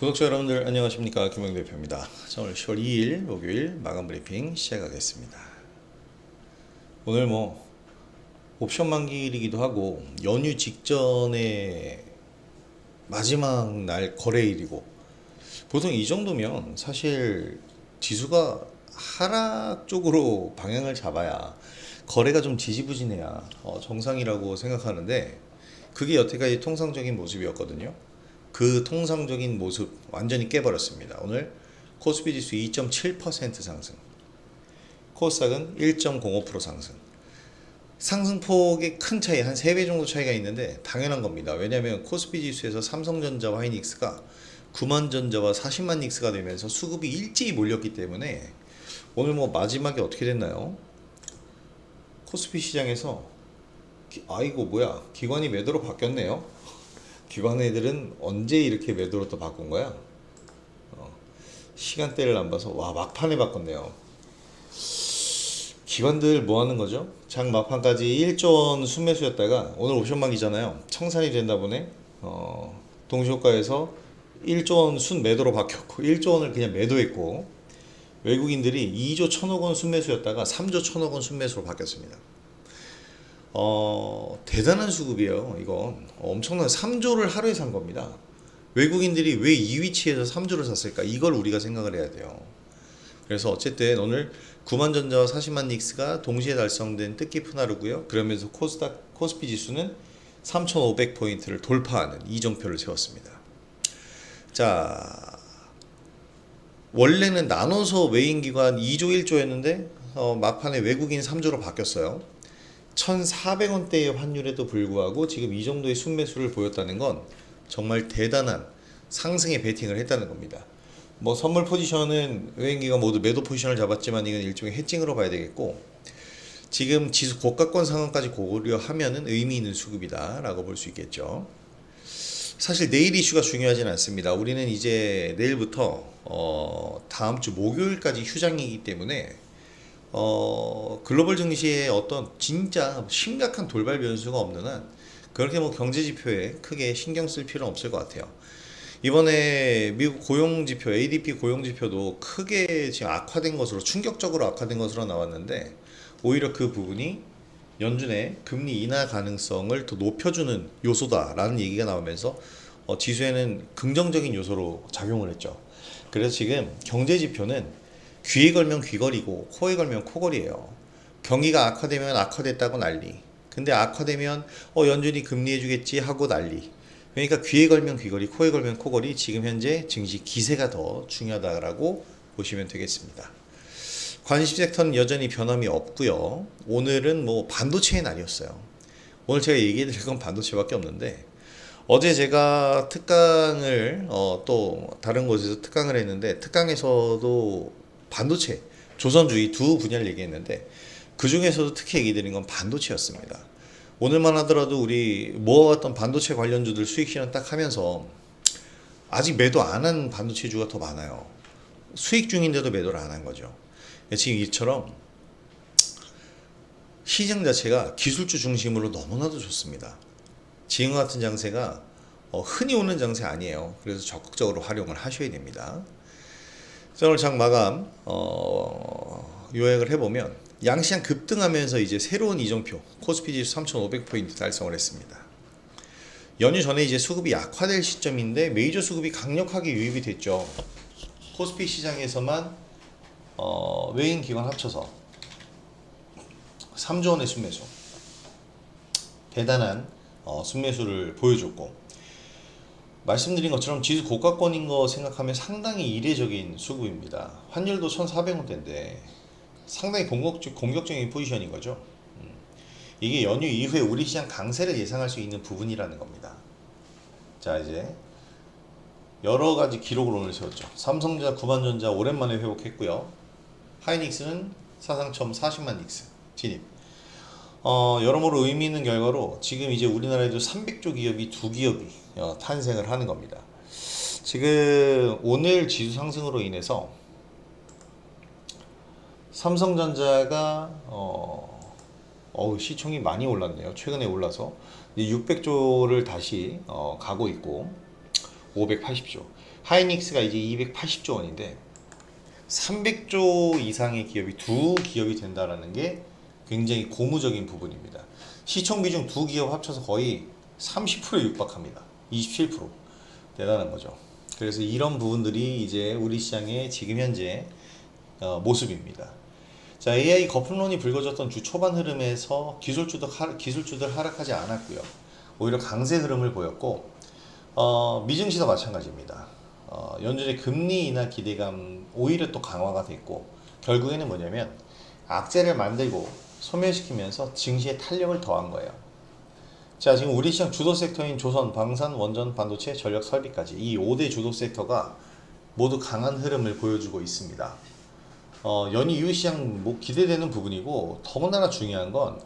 구독자 여러분들 안녕하십니까 김영 대표입니다. 자, 오늘 10월 2일 목요일 마감 브리핑 시작하겠습니다. 오늘 뭐 옵션 만기일이기도 하고 연휴 직전에 마지막 날 거래일이고 보통 이 정도면 사실 지수가 하락 쪽으로 방향을 잡아야 거래가 좀 지지부진해야 어, 정상이라고 생각하는데 그게 여태까지 통상적인 모습이었거든요. 그 통상적인 모습 완전히 깨버렸습니다. 오늘 코스피 지수 2.7% 상승, 코스닥은 1.05% 상승. 상승폭의 큰 차이, 한 3배 정도 차이가 있는데 당연한 겁니다. 왜냐하면 코스피 지수에서 삼성전자와 하이닉스가 9만 전자와 40만 닉스가 되면서 수급이 일제히 몰렸기 때문에 오늘 뭐 마지막에 어떻게 됐나요? 코스피 시장에서 기- 아이고 뭐야 기관이 매도로 바뀌었네요. 기관 애들은 언제 이렇게 매도로 또 바꾼 거야? 어, 시간대를 안 봐서 와 막판에 바꿨네요. 기관들 뭐 하는 거죠? 장 막판까지 1조 원 순매수였다가 오늘 옵션망이잖아요. 청산이 된다 보네. 어, 동시효과에서 1조 원 순매도로 바뀌었고 1조 원을 그냥 매도했고 외국인들이 2조 1천억 원 순매수였다가 3조 1천억 원 순매수로 바뀌었습니다. 어, 대단한 수급이에요. 이건 엄청난 3조를 하루에 산 겁니다. 외국인들이 왜 이 위치에서 3조를 샀을까? 이걸 우리가 생각을 해야 돼요. 그래서 어쨌든 오늘 9만 전자와 40만 닉스가 동시에 달성된 뜻깊은 하루고요. 그러면서 코스닥 코스피 지수는 3,500포인트를 돌파하는 이정표를 세웠습니다. 자, 원래는 나눠서 외인 기관 2조 1조였는데 어, 막판에 외국인 3조로 바뀌었어요. 1,400원대의 환율에도 불구하고 지금 이 정도의 순매수를 보였다는 건 정말 대단한 상승의 베팅을 했다는 겁니다. 뭐 선물 포지션은 외인기가 모두 매도 포지션을 잡았지만 이건 일종의 해칭으로 봐야 되겠고 지금 지수 고가권 상황까지 고려하면은 의미 있는 수급이다라고 볼 수 있겠죠. 사실 내일 이슈가 중요하진 않습니다. 우리는 이제 내일부터 어, 다음 주 목요일까지 휴장이기 때문에 어, 글로벌 증시에 어떤 진짜 심각한 돌발 변수가 없는 한 그렇게 뭐 경제 지표에 크게 신경 쓸 필요는 없을 것 같아요. 이번에 미국 고용 지표, ADP 고용 지표도 크게 지금 악화된 것으로 충격적으로 악화된 것으로 나왔는데 오히려 그 부분이 연준의 금리 인하 가능성을 더 높여주는 요소다라는 얘기가 나오면서 어, 지수에는 긍정적인 요소로 작용을 했죠. 그래서 지금 경제 지표는 귀에 걸면 귀걸이고 코에 걸면 코걸이에요. 경기가 악화되면 악화됐다고 난리. 근데 악화되면 어 연준이 금리해 주겠지 하고 난리. 그러니까 귀에 걸면 귀걸이, 코에 걸면 코걸이. 지금 현재 증시 기세가 더 중요하다라고 보시면 되겠습니다. 관심 섹터는 여전히 변함이 없고요. 오늘은 뭐 반도체의 날이었어요. 오늘 제가 얘기해 드릴 건 반도체밖에 없는데 어제 제가 특강을 어, 또 다른 곳에서 특강을 했는데 특강에서도 반도체, 조선주의 두 분야를 얘기했는데 그 중에서도 특히 얘기 드린 건 반도체였습니다. 오늘만 하더라도 우리 모아왔던 반도체 관련주들 수익 실현 딱 하면서 아직 매도 안 한 반도체주가 더 많아요. 수익 중인데도 매도를 안 한 거죠. 지금 이처럼 시장 자체가 기술주 중심으로 너무나도 좋습니다. 지금 같은 장세가 어, 흔히 오는 장세 아니에요. 그래서 적극적으로 활용을 하셔야 됩니다. 자, 오늘 장 마감 어, 요약을 해보면 양시장 급등하면서 이제 새로운 이정표 코스피 지수 3,500포인트 달성을 했습니다. 연휴 전에 이제 수급이 약화될 시점인데 메이저 수급이 강력하게 유입이 됐죠. 코스피 시장에서만 어, 외인 기관 합쳐서 3조 원의 순매수 대단한 어, 순매수를 보여줬고 말씀드린 것처럼 지수 고가권인 거 생각하면 상당히 이례적인 수급입니다. 환율도 1,400원대인데 상당히 공격적, 공격적인 포지션인 거죠. 음. 이게 연휴 이후에 우리 시장 강세를 예상할 수 있는 부분이라는 겁니다. 자 이제 여러 가지 기록을 오늘 세웠죠. 삼성전자, 구만전자 오랜만에 회복했고요. 하이닉스는 사상 처음 40만 닉스 진입. 어, 여러모로 의미 있는 결과로 지금 이제 우리나라에도 300조 기업이 두 기업이 어, 탄생을 하는 겁니다. 지금 오늘 지수 상승으로 인해서 삼성전자가 어, 어우, 시총이 많이 올랐네요. 최근에 올라서 600조를 다시 어, 가고 있고 580조. 하이닉스가 이제 280조 원인데 300조 이상의 기업이 두 기업이 된다라는 게 굉장히 고무적인 부분입니다. 시총 비중 두 기업 합쳐서 거의 30%에 육박합니다. 27% 대단한 거죠. 그래서 이런 부분들이 이제 우리 시장의 지금 현재 어, 모습입니다. 자, AI 거품론이 불거졌던 주 초반 흐름에서 기술주도 하, 기술주들 하락하지 않았고요. 오히려 강세 흐름을 보였고 어, 미증시도 마찬가지입니다. 어, 연준의 금리 인하 기대감 오히려 또 강화가 됐고 결국에는 뭐냐면 악재를 만들고 소멸시키면서 증시에 탄력을 더한 거예요. 자, 지금 우리 시장 주도 섹터인 조선, 방산, 원전, 반도체, 전력 설비까지 이 5대 주도 섹터가 모두 강한 흐름을 보여주고 있습니다. 어, 연이 이후 시장 뭐 기대되는 부분이고 더군다나 중요한 건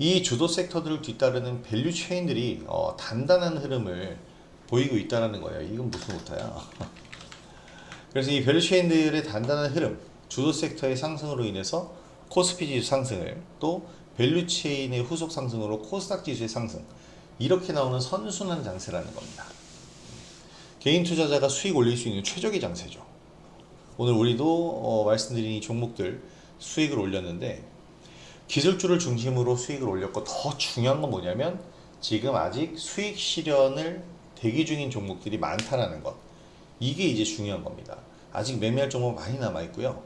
이 주도 섹터들을 뒤따르는 밸류 체인들이 어, 단단한 흐름을 보이고 있다는 거예요. 이건 무슨 오타야? 그래서 이 밸류 체인들의 단단한 흐름, 주도 섹터의 상승으로 인해서 코스피 지수 상승을 또 밸류 체인의 후속 상승으로 코스닥 지수의 상승 이렇게 나오는 선순환 장세라는 겁니다. 개인 투자자가 수익 올릴 수 있는 최적의 장세죠. 오늘 우리도 어, 말씀드린 이 종목들 수익을 올렸는데 기술주를 중심으로 수익을 올렸고 더 중요한 건 뭐냐면 지금 아직 수익 실현을 대기 중인 종목들이 많다라는 것 이게 이제 중요한 겁니다. 아직 매매할 종목 많이 남아 있고요.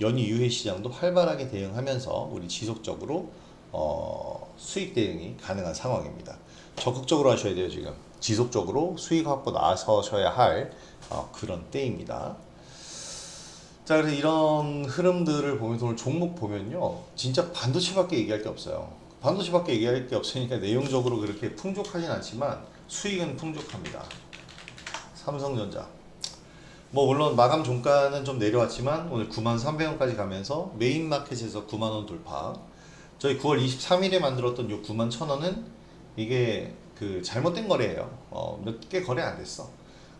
연이 유해 시장도 활발하게 대응하면서 우리 지속적으로 어, 수익 대응이 가능한 상황입니다. 적극적으로 하셔야 돼요 지금 지속적으로 수익 확보 나서셔야 할 어, 그런 때입니다. 자, 그래서 이런 흐름들을 보면서 오늘 종목 보면요. 진짜 반도체밖에 얘기할 게 없어요. 반도체밖에 얘기할 게 없으니까 내용적으로 그렇게 풍족하진 않지만 수익은 풍족합니다. 삼성전자. 뭐 물론 마감 종가는 좀 내려왔지만 오늘 93,300원까지 가면서 메인 마켓에서 9만 원 돌파. 저희 9월 23일에 만들었던 요 9만 1,000원은 이게 그 잘못된 거래예요. 어, 몇 개 거래 안 됐어.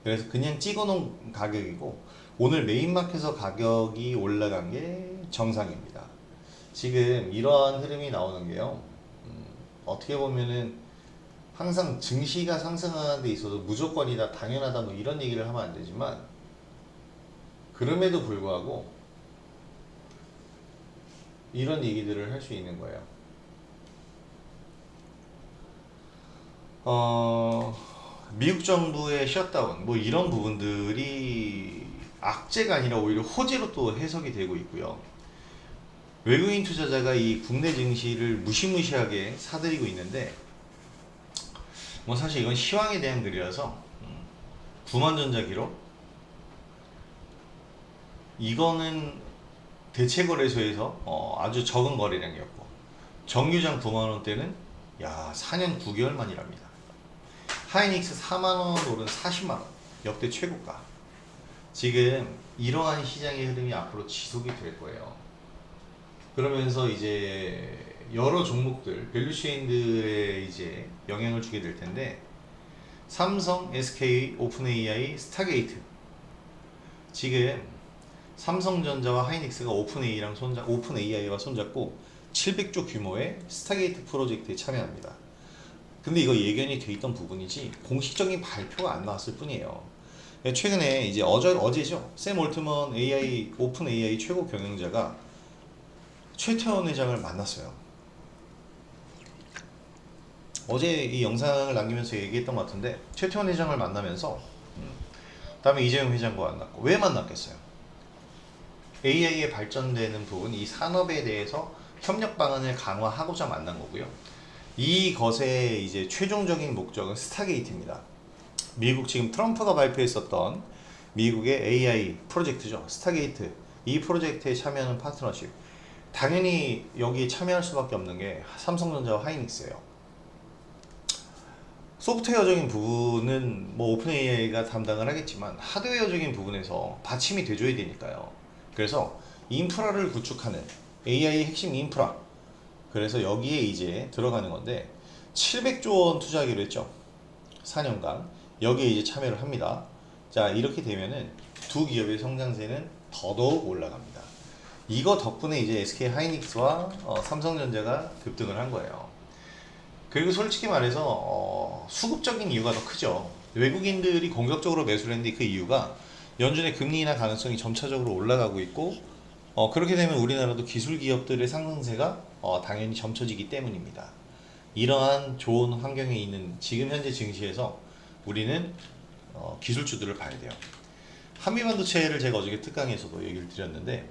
그래서 그냥 찍어놓은 가격이고 오늘 메인 마켓에서 가격이 올라간 게 정상입니다. 지금 이러한 흐름이 나오는 게요. 음, 어떻게 보면은 항상 증시가 상승하는 데 있어서 무조건이다, 당연하다 뭐 이런 얘기를 하면 안 되지만 그럼에도 불구하고 이런 얘기들을 할 수 있는 거예요. 어, 미국 정부의 셧다운 뭐 이런 부분들이 악재가 아니라 오히려 호재로 또 해석이 되고 있고요. 외국인 투자자가 이 국내 증시를 무시무시하게 사들이고 있는데 뭐 사실 이건 시황에 대한 글이라서 음, 구만전자 기록 이거는 대체 거래소에서 어, 아주 적은 거래량이었고 정유장 9만 원대는 야 4년 9개월 만이랍니다. 하이닉스 4만 원 오른 40만 원 역대 최고가. 지금 이러한 시장의 흐름이 앞으로 지속이 될 거예요. 그러면서 이제 여러 종목들 밸류체인들에 이제 영향을 주게 될 텐데 삼성, SK, 오픈 AI, 스타게이트 지금 삼성전자와 하이닉스가 오픈 AI랑 손잡 오픈 AI와 손잡고 700조 규모의 스타게이트 프로젝트에 참여합니다. 근데 이거 예견이 돼 있던 부분이지 공식적인 발표가 안 나왔을 뿐이에요. 최근에 이제 어제 어제죠. 샘 올트먼 AI 오픈 AI 최고 경영자가 최태원 회장을 만났어요. 어제 이 영상을 남기면서 얘기했던 것 같은데 최태원 회장을 만나면서 음, 그다음에 이재용 회장과 만났고 왜 만났겠어요? AI에 발전되는 부분 이 산업에 대해서 협력 방안을 강화하고자 만난 거고요. 이것의 이제 최종적인 목적은 스타게이트입니다. 미국 지금 트럼프가 발표했었던 미국의 AI 프로젝트죠. 스타게이트. 이 프로젝트에 참여하는 파트너십. 당연히 여기에 참여할 수밖에 없는 게 삼성전자와 하이닉스예요. 소프트웨어적인 부분은 뭐 오픈 AI가 담당을 하겠지만 하드웨어적인 부분에서 받침이 돼줘야 되니까요. 그래서 인프라를 구축하는 AI 핵심 인프라. 그래서 여기에 이제 들어가는 건데 700조 원 투자하기로 했죠. 4년간 여기에 이제 참여를 합니다. 자 이렇게 되면은 두 기업의 성장세는 더더욱 올라갑니다. 이거 덕분에 이제 SK 하이닉스와 어, 삼성전자가 급등을 한 거예요. 그리고 솔직히 말해서 어, 수급적인 이유가 더 크죠. 외국인들이 공격적으로 매수를 했는데 그 이유가 연준의 금리 인하 가능성이 점차적으로 올라가고 있고 어, 그렇게 되면 우리나라도 기술 기업들의 상승세가 어, 당연히 점쳐지기 때문입니다. 이러한 좋은 환경에 있는 지금 현재 증시에서 우리는 어, 기술주들을 봐야 돼요. 한미반도체를 제가 어저께 특강에서도 얘기를 드렸는데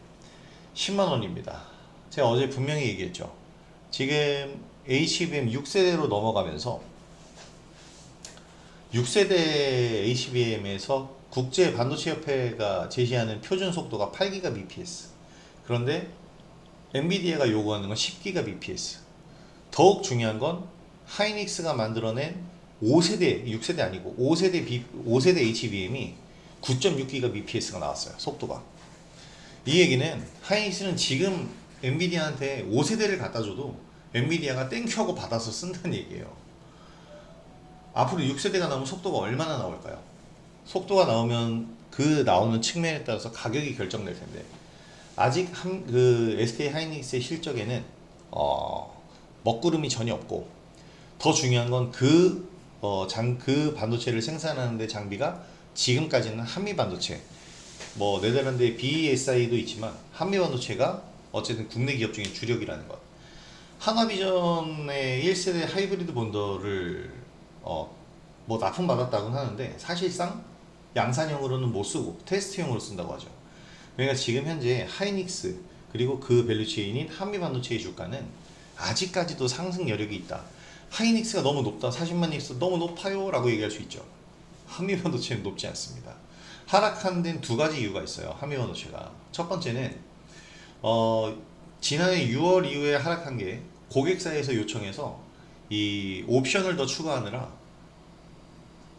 10만 원입니다. 제가 어제 분명히 얘기했죠. 지금 HBM 6세대로 넘어가면서 6세대 HBM에서 국제 반도체 협회가 제시하는 표준 속도가 8GBps. 그런데 엔비디아가 요구하는 건 10GBps. 더욱 중요한 건 하이닉스가 만들어낸 5세대, 6세대 아니고 5세대 B, 5세대 HBM이 9.6GBps가 나왔어요. 속도가. 이 얘기는 하이닉스는 지금 엔비디아한테 5세대를 갖다 줘도 엔비디아가 땡큐하고 받아서 쓴다는 얘기예요. 앞으로 6세대가 나오면 속도가 얼마나 나올까요? 속도가 나오면 그 나오는 측면에 따라서 가격이 결정될 텐데 아직 한, 그 SK 하이닉스의 실적에는 어, 먹구름이 전혀 없고 더 중요한 건그 어, 장, 그 반도체를 생산하는데 장비가 지금까지는 한미 반도체 뭐 네덜란드의 BESI도 있지만 한미 반도체가 어쨌든 국내 기업 중에 주력이라는 것. 하나비전의 1세대 하이브리드 본더를 어, 뭐 납품 받았다고는 하는데 사실상 양산형으로는 못 쓰고 테스트용으로 쓴다고 하죠. 그러니까 지금 현재 하이닉스 그리고 그 밸류체인인 한미 반도체의 주가는 아직까지도 상승 여력이 있다. 하이닉스가 너무 높다. 40만 닉스 너무 높아요 라고 얘기할 수 있죠. 한미 반도체는 높지 않습니다. 하락한 데는 두 가지 이유가 있어요. 한미 반도체가. 첫 번째는 어, 지난해 6월 이후에 하락한 게 고객사에서 요청해서 이 옵션을 더 추가하느라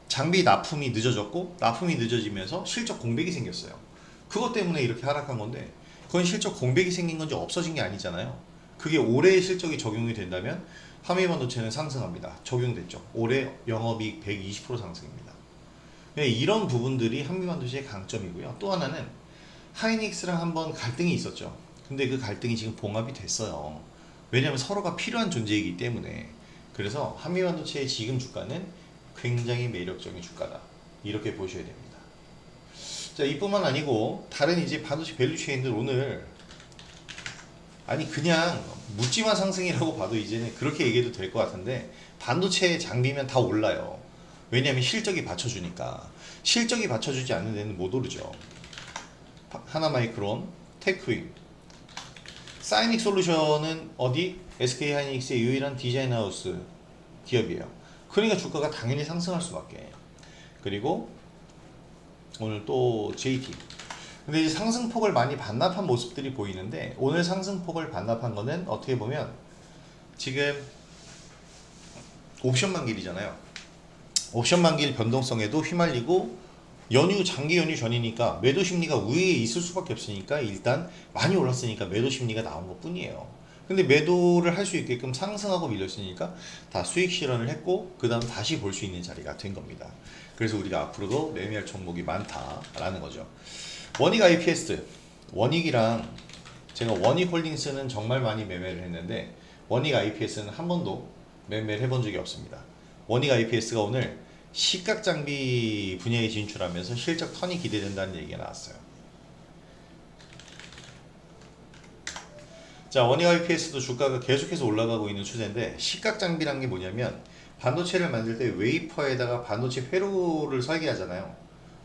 장비 납품이 늦어졌고 납품이 늦어지면서 실적 공백이 생겼어요. 그것 때문에 이렇게 하락한 건데 그건 실적 공백이 생긴 건지 없어진 게 아니잖아요. 그게 올해의 실적이 적용이 된다면 한미반도체는 상승합니다. 적용됐죠. 올해 영업이익 120% 상승입니다. 네, 이런 부분들이 한미반도체의 강점이고요. 또 하나는 하이닉스랑 한번 갈등이 있었죠. 근데 그 갈등이 지금 봉합이 됐어요. 왜냐하면 서로가 필요한 존재이기 때문에. 그래서 한미반도체의 지금 주가는 굉장히 매력적인 주가다. 이렇게 보셔야 됩니다. 자, 이뿐만 아니고 다른 이제 반도체 밸류 체인들 오늘 아니 그냥 묻지마 상승이라고 봐도 이제는 그렇게 얘기해도 될 것 같은데 반도체 장비면 다 올라요. 왜냐하면 실적이 받쳐주니까 실적이 받쳐주지 않는 데는 못 오르죠. 파- 하나마이크론, 테크윈, 사이닉 솔루션은 어디? SK 하이닉스의 유일한 디자인 하우스 기업이에요. 그러니까 주가가 당연히 상승할 수밖에. 그리고 오늘 또 JT. 근데 이제 상승폭을 많이 반납한 모습들이 보이는데 오늘 상승폭을 반납한 거는 어떻게 보면 지금 옵션 만길이잖아요. 옵션 만길 변동성에도 휘말리고 연휴 장기 연휴 전이니까 매도 심리가 우위에 있을 수밖에 없으니까 일단 많이 올랐으니까 매도 심리가 나온 것 뿐이에요. 근데 매도를 할 수 있게끔 상승하고 밀렸으니까 다 수익 실현을 했고 그 다음 다시 볼 수 있는 자리가 된 겁니다. 그래서 우리가 앞으로도 매매할 종목이 많다라는 거죠. 원익 IPS 원익이랑 제가 원익 홀딩스는 정말 많이 매매를 했는데 원익 IPS는 한 번도 매매를 해본 적이 없습니다. 원익 IPS가 오늘 시각 장비 분야에 진출하면서 실적 턴이 기대된다는 얘기가 나왔어요. 자, 원익 IPS도 주가가 계속해서 올라가고 있는 추세인데 시각 장비란 게 뭐냐면 반도체를 만들 때 웨이퍼에다가 반도체 회로를 설계하잖아요.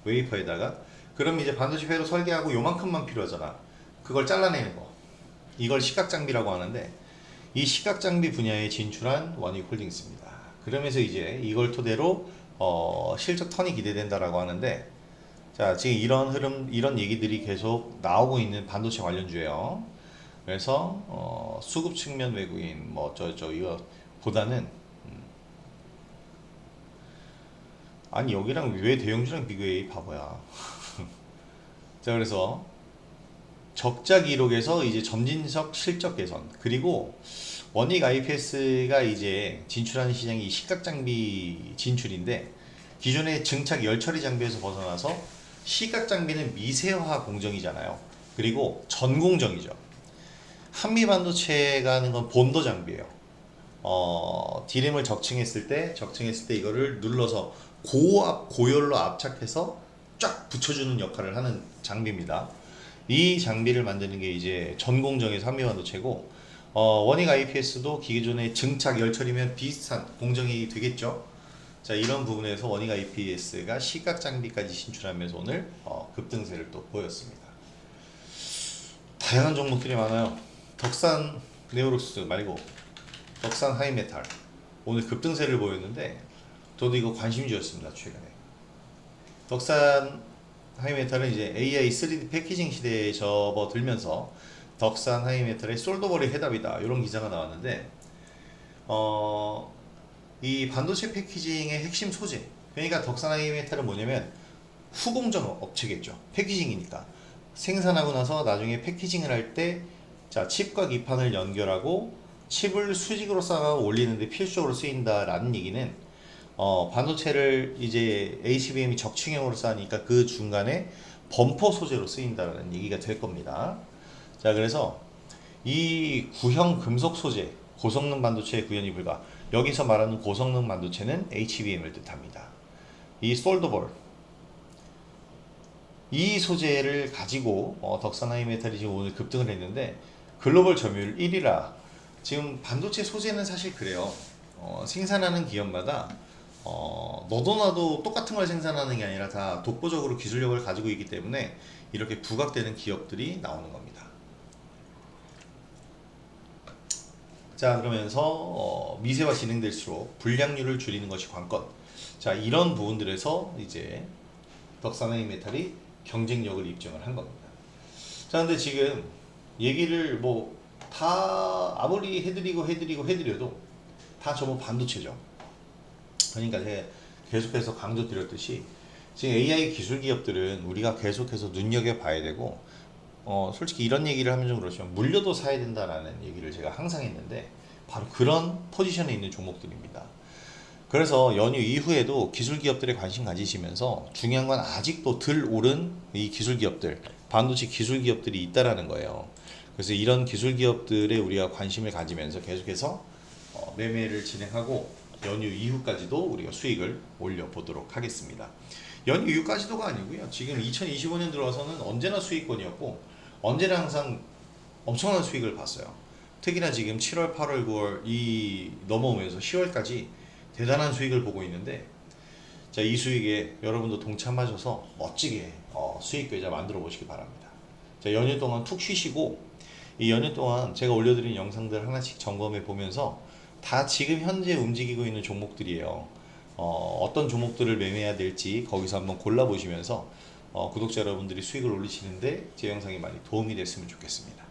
웨이퍼에다가 그럼 이제 반도체 회로 설계하고 요만큼만 필요하잖아. 그걸 잘라내는 거. 이걸 시각 장비라고 하는데 이 시각 장비 분야에 진출한 원익 홀딩스입니다. 그러면서 이제 이걸 토대로 어, 실적 턴이 기대된다라고 하는데 자 지금 이런 흐름 이런 얘기들이 계속 나오고 있는 반도체 관련주예요. 그래서 어, 수급 측면 외국인 뭐저저 이거 보다는 음. 아니 여기랑 왜 대형주랑 비교해 이 바보야. 자 그래서 적자 기록에서 이제 점진적 실적 개선 그리고 원익 IPS가 이제 진출하는 시장이 이 시각 장비 진출인데 기존의 증착 열처리 장비에서 벗어나서 시각 장비는 미세화 공정이잖아요. 그리고 전공정이죠. 한미 반도체가 하는 건 본더 장비예요. 어, 디램을 적층했을 때 적층했을 때 이거를 눌러서 고압 고열로 압착해서 쫙 붙여주는 역할을 하는 장비입니다. 이 장비를 만드는 게 이제 전공정의 산미 반도체고 어, 원익 IPS도 기존의 증착 열처리면 비슷한 공정이 되겠죠. 자 이런 부분에서 원익 IPS가 시각 장비까지 진출하면서 오늘 어, 급등세를 또 보였습니다. 다양한 종목들이 많아요. 덕산 네오록스 말고 덕산 하이메탈. 오늘 급등세를 보였는데 저도 이거 관심주였습니다 최근에. 덕산 하이메탈은 이제 AI 3D 패키징 시대에 접어들면서 덕산 하이메탈의 솔더버리 해답이다 이런 기사가 나왔는데 어, 이 반도체 패키징의 핵심 소재 그러니까 덕산 하이메탈은 뭐냐면 후공정 업체겠죠. 패키징이니까. 생산하고 나서 나중에 패키징을 할때 자 칩과 기판을 연결하고 칩을 수직으로 쌓아 올리는데 필수적으로 쓰인다라는 얘기는 어, 반도체를 이제 HBM이 적층형으로 쌓으니까 그 중간에 범퍼 소재로 쓰인다라는 얘기가 될 겁니다. 자, 그래서 이 구형 금속 소재, 고성능 반도체의 구현이 불가. 여기서 말하는 고성능 반도체는 HBM을 뜻합니다. 이 솔더볼, 이 소재를 가지고 어, 덕산 하이 메탈이 지금 오늘 급등을 했는데 글로벌 점유율 1위라. 지금 반도체 소재는 사실 그래요. 어, 생산하는 기업마다 어, 너도 나도 똑같은 걸 생산하는 게 아니라 다 독보적으로 기술력을 가지고 있기 때문에 이렇게 부각되는 기업들이 나오는 겁니다. 자 그러면서 어, 미세화 진행될수록 불량률을 줄이는 것이 관건. 자 이런 부분들에서 이제 덕산의 메탈이 경쟁력을 입증을 한 겁니다. 자 근데 지금 얘기를 뭐 다 아무리 해드리고 해드리고 해드려도 다 저거 반도체죠. 그러니까 제가 계속해서 강조드렸듯이 지금 AI 기술 기업들은 우리가 계속해서 눈여겨 봐야 되고 어 솔직히 이런 얘기를 하면 좀 그렇지만 물려도 사야 된다라는 얘기를 제가 항상 했는데 바로 그런 포지션에 있는 종목들입니다. 그래서 연휴 이후에도 기술 기업들에 관심 가지시면서 중요한 건 아직도 덜 오른 이 기술 기업들, 반도체 기술 기업들이 있다라는 거예요. 그래서 이런 기술 기업들에 우리가 관심을 가지면서 계속해서 어, 매매를 진행하고 연휴 이후까지도 우리가 수익을 올려보도록 하겠습니다. 연휴 이후까지도가 아니고요. 지금 2025년 들어와서는 언제나 수익권이었고 언제나 항상 엄청난 수익을 봤어요. 특히나 지금 7월, 8월, 9월 이 넘어오면서 10월까지 대단한 수익을 보고 있는데 자, 이 수익에 여러분도 동참하셔서 멋지게 어, 수익 계좌 만들어 보시기 바랍니다. 자, 연휴 동안 툭 쉬시고 이 연휴 동안 제가 올려드린 영상들 하나씩 점검해 보면서 다 지금 현재 움직이고 있는 종목들이에요. 어, 어떤 종목들을 매매해야 될지 거기서 한번 골라보시면서 어, 구독자 여러분들이 수익을 올리시는데 제 영상이 많이 도움이 됐으면 좋겠습니다.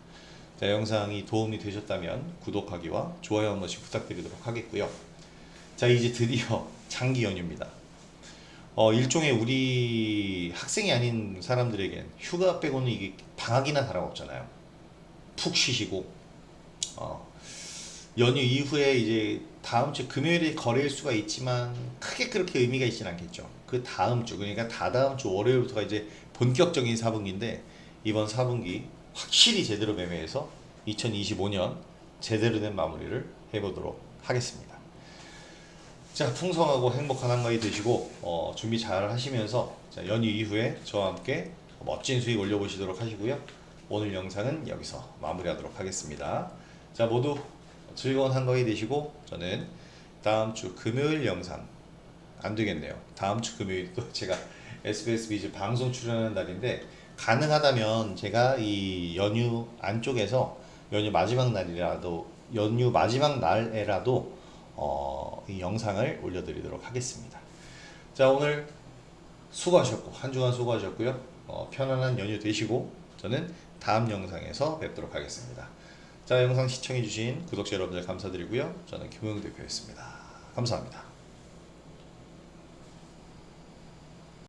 자, 영상이 도움이 되셨다면 구독하기와 좋아요 한 번씩 부탁드리도록 하겠고요. 자, 이제 드디어 장기 연휴입니다. 어, 일종의 우리 학생이 아닌 사람들에겐 휴가 빼고는 이게 방학이나 다름없잖아요. 푹 쉬시고, 어, 연휴 이후에 이제 다음 주 금요일에 거래일 수가 있지만 크게 그렇게 의미가 있진 않겠죠. 그 다음 주 그러니까 다다음 주 월요일부터가 이제 본격적인 4분기인데 이번 4분기 확실히 제대로 매매해서 2025년 제대로 된 마무리를 해보도록 하겠습니다. 자 풍성하고 행복한 한가위 되시고 어, 준비 잘 하시면서 자, 연휴 이후에 저와 함께 멋진 수익 올려보시도록 하시고요. 오늘 영상은 여기서 마무리하도록 하겠습니다. 자 모두 즐거운 한가위 되시고 저는 다음 주 금요일 영상 안 되겠네요. 다음 주 금요일 또 제가 SBS 비즈 방송 출연하는 날인데 가능하다면 제가 이 연휴 안쪽에서 연휴 마지막 날이라도 연휴 마지막 날에라도 어, 이 영상을 올려드리도록 하겠습니다. 자 오늘 수고하셨고 한 주간 수고하셨고요. 어, 편안한 연휴 되시고 저는 다음 영상에서 뵙도록 하겠습니다. 자 영상 시청해주신 구독자 여러분들 감사드리고요. 저는 김용 대표였습니다. 감사합니다.